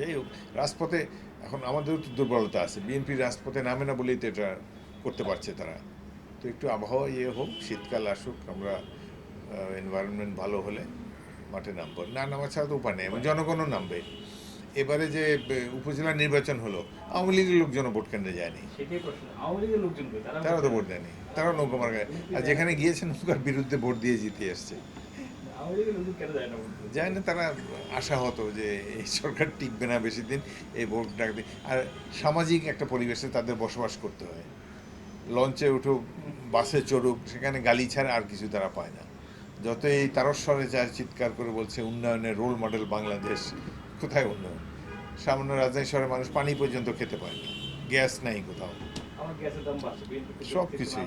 যাই হোক রাজপথে এখন আমাদেরও তো দুর্বলতা আছে। বিএনপি রাজপথে নামে না বলেই তো এটা করতে পারছে তারা। তো একটু আবহাওয়া ইয়ে হোক শীতকাল আসুক আমরা এনভায়রনমেন্ট ভালো হলে মাঠে নামবো। না নামা ছাড়া তো উপায় নেই এবং জনগণও নামবে। এবারে যে উপজেলা নির্বাচন হলো আওয়ামী লীগের লোকজন ভোট কেন্দ্রে যায়নি? তারা তারা তো ভোট দেয়নি। তারাও নৌকা মার্কা আর যেখানে গিয়েছে নৌকার বিরুদ্ধে ভোট দিয়ে জিতে এসছে আওয়ামী লীগের লোকজন কেন যায় না তারা আশা হতো যে এই সরকার টিকবে না বেশি দিন এই ভোট ডাকবে আর সামাজিক একটা পরিবেশে তাদের বসবাস করতে হয়। লঞ্চে উঠুক বাসে চড়ুক সেখানে গালি ছাড়া আর কিছু তারা পায় না। যত এই তারস্বরে যায় চিৎকার করে বলছে উন্নয়নের রোল মডেল বাংলাদেশ কোথায় উন্নয়ন? সামান্য রাজধানী শহরে মানুষ পানি পর্যন্ত খেতে পায় না। গ্যাস নাই কোথাও। সব কিছুই।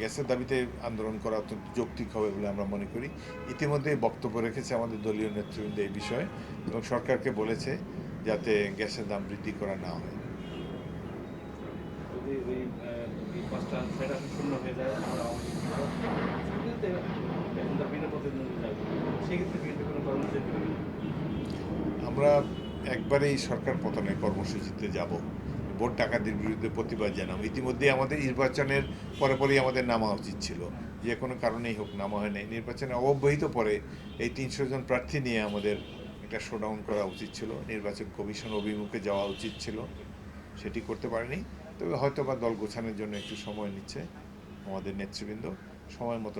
গ্যাসের দাবিতে আন্দোলন করা অত্যন্ত যৌক্তিক হবে বলে আমরা মনে করি। ইতিমধ্যে বক্তব্য রেখেছে আমাদের দলীয় নেতৃবৃন্দ এই বিষয়ে এবং সরকারকে বলেছে যাতে গ্যাসের দাম বৃদ্ধি করা না হয়। আমরা একবারেই সরকার পতনের কর্মসূচিতে যাব। ভোট ডাকাতির বিরুদ্ধে প্রতিবাদ জানাব ইতিমধ্যেই আমাদের নির্বাচনের পরে পরেই আমাদের নামা উচিত ছিল। যে কোনো কারণেই হোক নামা হয় নাই। নির্বাচনে অব্যাহত পরে এই তিনশো জন প্রার্থী নিয়ে আমাদের একটা শোডাউন করা উচিত ছিল। নির্বাচন কমিশন অভিমুখে যাওয়া উচিত ছিল। সেটি করতে পারেনি। তবে হয়তো বা দল গোছানোর জন্য একটু সময় নিচ্ছে আমাদের নেতৃবৃন্দ। সময় মতো